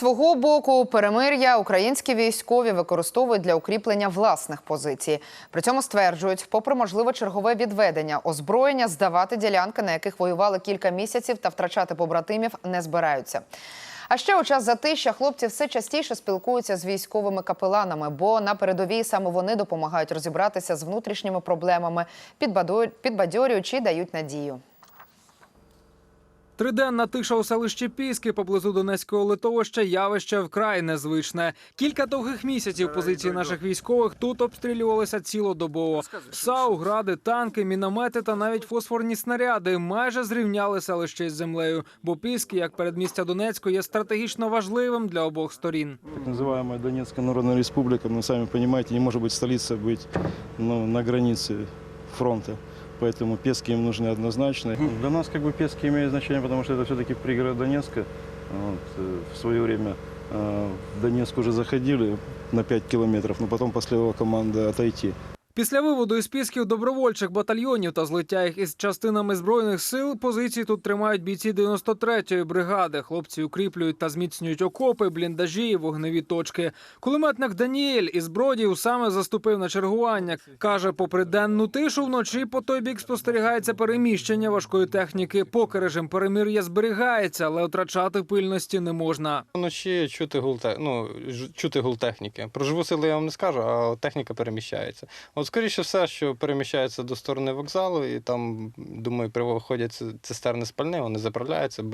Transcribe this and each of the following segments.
свого боку, перемир'я українські військові використовують для укріплення власних позицій. При цьому стверджують, попри можливе чергове відведення озброєння, здавати ділянки, на яких воювали кілька місяців, та втрачати побратимів не збираються. А ще у час затища хлопці все частіше спілкуються з військовими капеланами, бо на передовій саме вони допомагають розібратися з внутрішніми проблемами, підбадьорю- підбадьорюючи дають надію. Триденна тиша у селищі Піски поблизу Донецького литовища явище вкрай незвичне. Кілька довгих місяців позиції наших військових тут обстрілювалися цілодобово. САУ, гради, танки, міномети та навіть фосфорні снаряди майже зрівняли селище із землею. Бо Піски, як передмістя Донецьку, є стратегічно важливим для обох сторін. Так называемая Донецкая Народная Республика, ну, сами понимаете, не может быть столица быть ну, на границе фронта. Поэтому Пески им нужны однозначно. Для нас как бы Пески имеют значение, потому что это все-таки пригород Донецка. Вот, э, в свое время э, в Донецк уже заходили на 5 километров, но потом последовала команда отойти. Після виводу із пісків добровольчих батальйонів та злиття їх із частинами збройних сил позиції тут тримають бійці 93-ї бригади. Хлопці укріплюють та зміцнюють окопи, бліндажі і вогневі точки. Кулеметник Даніель із Бродів саме заступив на чергування. каже, попри денну тишу, вночі по той бік спостерігається переміщення важкої техніки. Поки режим перемир'я зберігається, але втрачати пильності не можна. Вночі чути гул, ну, чути гул техніки. Про живу силу я вам не скажу, а техніка переміщається. От скоріше все, що переміщається до сторони вокзалу, і там, думаю, приходять цистерни з пальним, вони заправляються,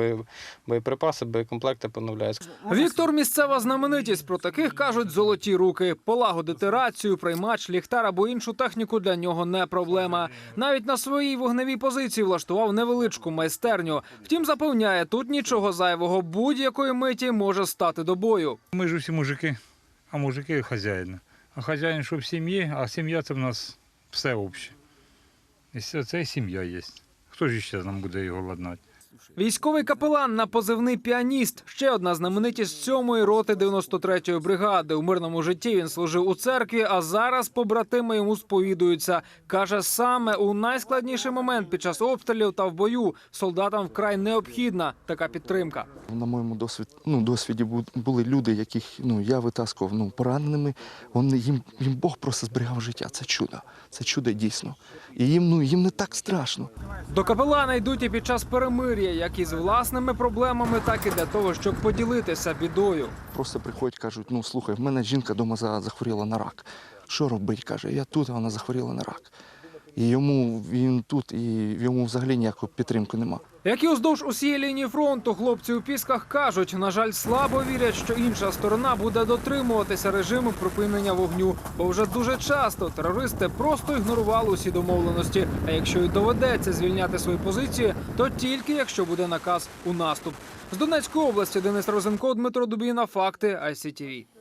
боєприпаси, боєкомплекти поновляються. Віктор місцева знаменитість. Про таких кажуть золоті руки. Полагодити рацію, приймач, ліхтар або іншу техніку для нього не проблема. Навіть на своїй вогневій позиції влаштував невеличку майстерню. Втім, запевняє, тут нічого зайвого будь-якої миті може стати до бою. Ми ж усі мужики, а мужики хазяїни. А хазяїн, що в сім'ї, а сім'я це в нас все обще. І це сім'я є. Хто ж ще нам буде його ладнати? Військовий капелан на позивний піаніст. Ще одна знаменитість сьомої роти 93-ї бригади. У мирному житті він служив у церкві, а зараз побратими йому сповідуються. Каже, саме у найскладніший момент під час обстрілів та в бою солдатам вкрай необхідна така підтримка. На моєму досвід, ну, досвіді бу- були люди, яких ну, я витаскував ну, пораненими. Вони, їм, їм Бог просто зберігав життя. Це чудо. Це чудо дійсно. І їм, ну, їм не так страшно. До капелана йдуть і під час перемир'я, як із власними проблемами, так і для того, щоб поділитися бідою. Просто приходять, кажуть, ну слухай, в мене жінка вдома захворіла на рак. Що робить? каже, я тут, вона захворіла на рак. І йому він тут, і йому взагалі ніякої підтримки нема. Як і уздовж усієї лінії фронту, хлопці у пісках кажуть, на жаль, слабо вірять, що інша сторона буде дотримуватися режиму припинення вогню, бо вже дуже часто терористи просто ігнорували усі домовленості. А якщо й доведеться звільняти свої позиції, то тільки якщо буде наказ у наступ. З Донецької області Денис Розенко, Дмитро Дубіна, факти ICTV.